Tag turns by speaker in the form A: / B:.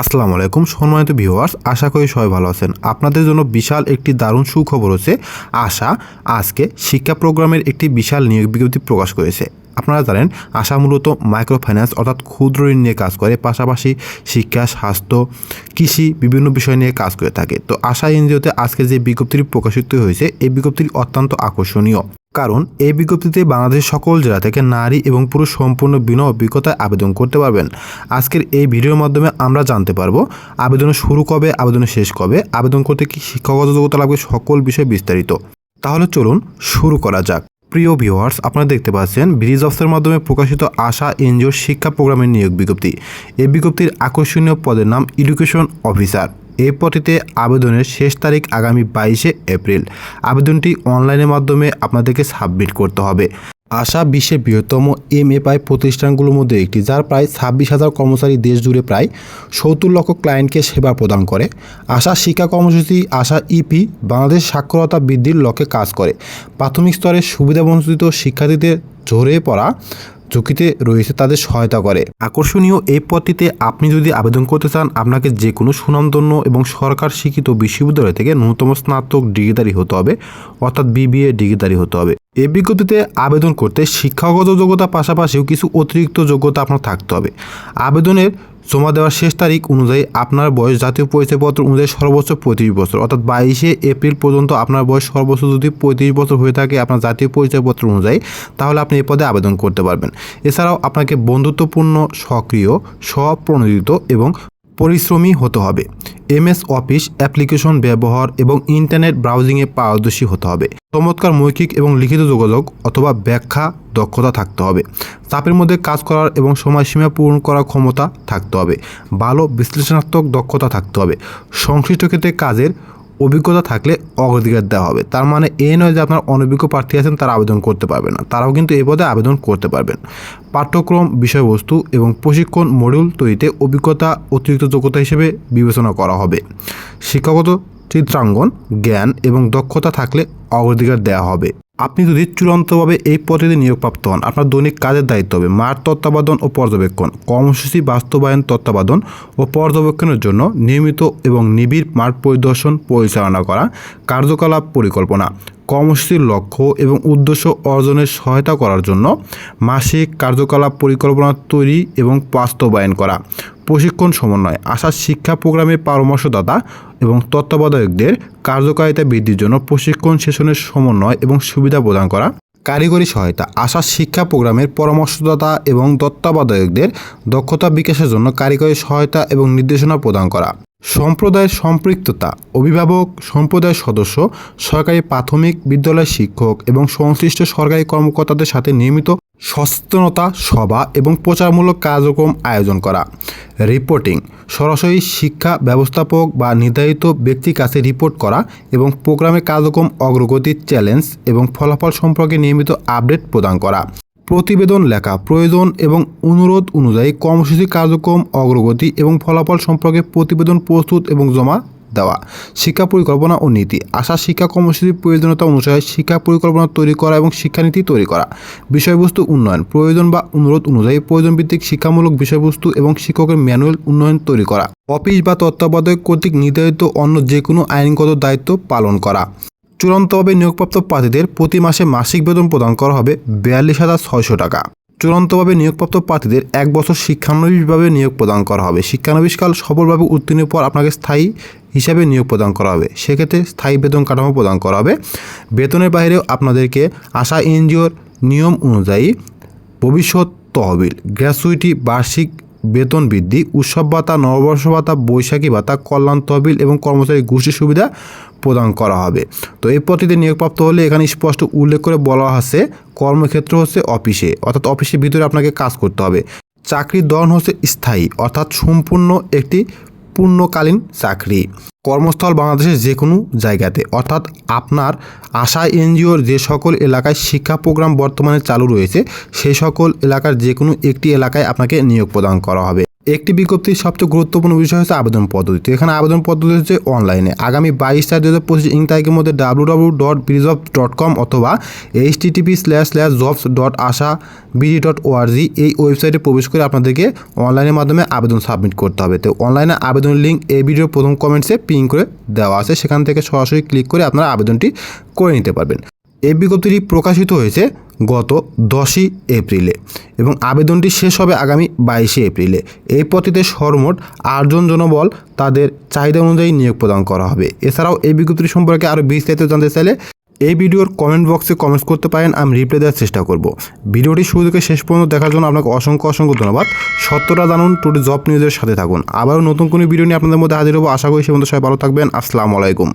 A: আসসালামু আলাইকুম সম্মানিত ভিউয়ার্স, আশা করি সবাই ভালো আছেন। আপনাদের জন্য বিশাল একটি দারুণ সুখবর হচ্ছে, আশা আজকে শিক্ষা প্রোগ্রামের একটি বিশাল নিয়োগ বিজ্ঞপ্তি প্রকাশ করেছে। আপনারা জানেন, আশা মূলত মাইক্রো ফাইন্যান্স অর্থাৎ ক্ষুদ্র ঋণ নিয়ে কাজ করে, পাশাপাশি শিক্ষা, স্বাস্থ্য, কৃষি বিভিন্ন বিষয় নিয়ে কাজ করে থাকে। তো আশা এনজিওতে আজকে যে বিজ্ঞপ্তিটি প্রকাশিত হয়েছে, এই বিজ্ঞপ্তিটি অত্যন্ত আকর্ষণীয়। কারণ এই বিজ্ঞপ্তিতে বাংলাদেশের সকল জেলা থেকে নারী এবং পুরুষ সম্পূর্ণ বিনা অভিজ্ঞতায় আবেদন করতে পারবেন। আজকের এই ভিডিওর মাধ্যমে আমরা জানতে পারব আবেদন শুরু কবে, আবেদনের শেষ কবে, আবেদন করতে কি শিক্ষাগত যোগ্যতা লাগবে, সকল বিষয় বিস্তারিত। তাহলে চলুন শুরু করা যাক। প্রিয় ভিউয়ার্স, আপনারা দেখতে পাচ্ছেন, ব্রিজ অফিসের মাধ্যমে প্রকাশিত আশা এনজিওর শিক্ষা প্রোগ্রামের নিয়োগ বিজ্ঞপ্তি। এই বিজ্ঞপ্তির আকর্ষণীয় পদের নাম এডুকেশন অফিসার এই পদটিতে আবেদনের শেষ তারিখ আগামী বাইশে এপ্রিল। আবেদনটি অনলাইনের মাধ্যমে আপনাদেরকে সাবমিট করতে হবে। আশা বিশ্বের বৃহত্তম এমএফআই প্রতিষ্ঠানগুলোর মধ্যে একটি, যার প্রায় ছাব্বিশ হাজার কর্মচারী দেশ জুড়ে প্রায় সত্তর লক্ষ ক্লায়েন্টকে সেবা প্রদান করে। আশা শিক্ষা কর্মসূচি, আশা ইপি, বাংলাদেশ সাক্ষরতা বৃদ্ধির লক্ষ্যে কাজ করে। প্রাথমিক স্তরে সুবিধাবঞ্চিত শিক্ষার্থীদের ঝরে পড়া ঝুঁকিতে রয়েছে তাদের সহায়তা করে। আকর্ষণীয় এই পদটিতে আপনি যদি আবেদন করতে চান, আপনাকে যে কোনো সুনামধন্য এবং সরকার শিক্ষিত বিশ্ববিদ্যালয় থেকে ন্যূনতম স্নাতক ডিগ্রিধারী হতে হবে, অর্থাৎ বিবিএ ডিগ্রিধারী হতে হবে। এ বিজ্ঞপ্তিতে আবেদন করতে শিক্ষাগত যোগ্যতা পাশাপাশিও কিছু অতিরিক্ত যোগ্যতা আপনার থাকতে হবে। আবেদনের জমা দেওয়ার শেষ তারিখ অনুযায়ী আপনার বয়স জাতীয় পরিচয়পত্র অনুযায়ী সর্বোচ্চ পঁয়ত্রিশ বছর। অর্থাৎ বাইশে এপ্রিল পর্যন্ত আপনার বয়স সর্বোচ্চ যদি পঁয়ত্রিশ বছর হয়ে থাকে আপনার জাতীয় পরিচয়পত্র অনুযায়ী, তাহলে আপনি এ পদে আবেদন করতে পারবেন। এছাড়াও আপনাকে বন্ধুত্বপূর্ণ, সক্রিয় স্বপ্রণোদিত এবং পরিশ্রমী হতে হবে। এমএস অফিস, অ্যাপ্লিকেশন ব্যবহার এবং ইন্টারনেট ব্রাউজিংয়ে পারদর্শী হতে হবে। চমৎকার মৌখিক এবং লিখিত যোগাযোগ অথবা ব্যাখ্যা দক্ষতা থাকতে হবে। চাপের মধ্যে কাজ করার এবং সময়সীমা পূরণ করার ক্ষমতা থাকতে হবে। ভালো বিশ্লেষণাত্মক দক্ষতা থাকতে হবে। সংশ্লিষ্ট ক্ষেত্রে কাজের অভিজ্ঞতা থাকলে অগ্রাধিকার দেওয়া হবে। তার মানে এ নয় যে আপনার অনভিজ্ঞ প্রার্থী আছেন, তারা আবেদন করতে পারবে না। তারাও কিন্তু এই পদে আবেদন করতে পারবেন। পাঠ্যক্রম, বিষয়বস্তু এবং প্রশিক্ষণ মডিউল তৈরিতে অভিজ্ঞতা অতিরিক্ত যোগ্যতা হিসেবে বিবেচনা করা হবে। শিক্ষাগত চিত্রাঙ্গন জ্ঞান এবং দক্ষতা থাকলে অগ্রাধিকার দেওয়া হবে। আপনি যদি চূড়ান্তভাবে এই পদ্ধতিতে নিয়োগপ্রাপ্ত হন, আপনার দৈনিক কাজের দায়িত্ব হবে মাঠ তত্ত্বাবধান ও পর্যবেক্ষণ, কর্মসূচি, বাস্তবায়ন, তত্ত্বাবধান ও পর্যবেক্ষণের জন্য নিয়মিত এবং নিবিড় মাঠ পরিদর্শন, পরিচালনা করা, কার্যকলাপ, পরিকল্পনা, কর্মসূচির লক্ষ্য এবং উদ্দেশ্য অর্জনের সহায়তা করার জন্য মাসিক কার্যকলাপ পরিকল্পনা তৈরি এবং বাস্তবায়ন করা। প্রশিক্ষণ সমন্বয়, আশা শিক্ষা প্রোগ্রামের পরামর্শদাতা এবং তত্ত্বাবধায়কদের কার্যকারিতা বৃদ্ধির জন্য প্রশিক্ষণ সেশনের সমন্বয় এবং সুবিধা প্রদান করা, কারিগরি সহায়তা, আশা শিক্ষা প্রোগ্রামের পরামর্শদাতা এবং তত্ত্বাবধায়কদের দক্ষতা বিকাশের জন্য কারিগরি সহায়তা এবং নির্দেশনা প্রদান করা, সম্প্রদায়ের সম্পৃক্ততা, অভিভাবক সম্প্রদায়ের সদস্য, সরকারি প্রাথমিক বিদ্যালয়ের শিক্ষক এবং সংশ্লিষ্ট সরকারি কর্মকর্তাদের সাথে নিয়মিত সচেতনতা সভা এবং প্রচারমূলক কার্যক্রম আয়োজন করা। রিপোর্টিং, সরাসরি শিক্ষা ব্যবস্থাপক বা নির্ধারিত ব্যক্তির কাছে রিপোর্ট করা এবং প্রোগ্রামের কার্যক্রম অগ্রগতির চ্যালেঞ্জ এবং ফলাফল সম্পর্কে নিয়মিত আপডেট প্রদান করা। প্রতিবেদন লেখা, প্রয়োজন এবং অনুরোধ অনুযায়ী কর্মসূচি কার্যক্রম অগ্রগতি এবং ফলাফল সম্পর্কে প্রতিবেদন প্রস্তুত এবং জমা দেওয়া। শিক্ষা পরিকল্পনা ও নীতি। আশা, শিক্ষা কর্মসূচির প্রয়োজনীয়তা অনুসারে শিক্ষা পরিকল্পনা তৈরি করা এবং শিক্ষানীতি তৈরি করা। বিষয়বস্তু উন্নয়ন। প্রয়োজন বা অনুরোধ অনুযায়ী প্রয়োজন ভিত্তিক শিক্ষামূলক বিষয়বস্তু এবং শিক্ষকের ম্যানুয়াল উন্নয়ন তৈরি করা। অফিস বা তত্ত্বাবধায়ক কর্তৃক নির্ধারিত অন্য যে কোনো আইনগত দায়িত্ব পালন করা। চূড়ান্তভাবে নিয়োগপ্রাপ্ত প্রার্থীদের প্রতি মাসে মাসিক বেতন প্রদান করা হবে বিয়াল্লিশ হাজার ছয়শো টাকা। চূড়ান্তভাবে নিয়োগপ্রাপ্ত প্রার্থীদের এক বছর শিক্ষানবিশভাবে নিয়োগ প্রদান করা হবে। শিক্ষানবিশকাল সফলভাবে উত্তীর্ণের পর আপনাকে স্থায়ী হিসাবে নিয়োগ প্রদান করা হবে। সেক্ষেত্রে স্থায়ী বেতন কাঠামো প্রদান করা হবে। বেতনের বাইরেও আপনাদেরকে আশা এনজিওর নিয়ম অনুযায়ী ভবিষ্যৎ তহবিল, গ্র্যাচুইটি, বার্ষিক বেতন বৃদ্ধি, উৎসব ভাতা, নববর্ষ ভাতা, বৈশাখী ভাতা, কল্যাণ তহবিল এবং কর্মচারী গোষ্ঠী সুবিধা প্রদান করা হবে। তো এই পদ্ধতিতে নিয়োগপ্রাপ্ত হলে এখানে স্পষ্ট উল্লেখ করে বলা আছে, কর্মক্ষেত্র হচ্ছে অফিসে, অর্থাৎ অফিসের ভিতরে আপনাকে কাজ করতে হবে। চাকরির ধরন হচ্ছে স্থায়ী, অর্থাৎ সম্পূর্ণ একটি পূর্ণকালীন চাকরি। কর্মস্থল বাংলাদেশের যে কোনো জায়গাতে। অর্থাৎ আপনার আশা এনজিওর যে সকল এলাকায় শিক্ষা প্রোগ্রাম বর্তমানে চালু রয়েছে, সেই সকল এলাকার যে কোনো একটি এলাকায় আপনাকে নিয়োগ প্রদান করা হবে। একটি বিজ্ঞপ্তির সবচেয়ে গুরুত্বপূর্ণ বিষয় হচ্ছে আবেদন পদ্ধতি। এখানে আবেদন পদ্ধতি হচ্ছে অনলাইনে আগামী বাইশ চার দু হাজার পঁচিশ ইং তারিখের মধ্যে ডাব্লু ডাব্লু ডট বিজব ডট কম অথবা H TTP slash slash jobs dot আশা বিডি ডট ওআরজি এই ওয়েবসাইটে প্রবেশ করে আপনাদেরকে অনলাইনের মাধ্যমে আবেদন সাবমিট করতে হবে। তো অনলাইনে আবেদন লিঙ্ক এই ভিডিওর প্রথম কমেন্টসে পিন করে দেওয়া আছে। সেখান থেকে সরাসরি ক্লিক করে আপনারা আবেদনটি করে নিতে পারবেন। এই বিজ্ঞপ্তিটি প্রকাশিত হয়েছে গত দশই এপ্রিলে এবং আবেদনটি শেষ হবে আগামী বাইশে এপ্রিলে। এই পদ্ধতিতে সর্বমোট আটজন জনবল তাদের চাহিদা অনুযায়ী নিয়োগ প্রদান করা হবে। এছাড়াও এই বিজ্ঞপ্তি সম্পর্কে আরও বিস্তারিত জানতে চাইলে এই ভিডিওর কমেন্ট বক্সে কমেন্টস করতে পারেন, আমি রিপ্লাই দেওয়ার চেষ্টা করব। ভিডিওটি শুরু থেকে শেষ পর্যন্ত দেখার জন্য আপনাকে অসংখ্য অসংখ্য ধন্যবাদ। সত্যটা জানুন, টুডে জব নিউজের সাথে থাকুন। আবারও নতুন কোনো ভিডিও নিয়ে আপনাদের মধ্যে হাজির হব। আশা করি সে মধ্যে সবাই ভালো থাকবেন। আসসালামু আলাইকুম।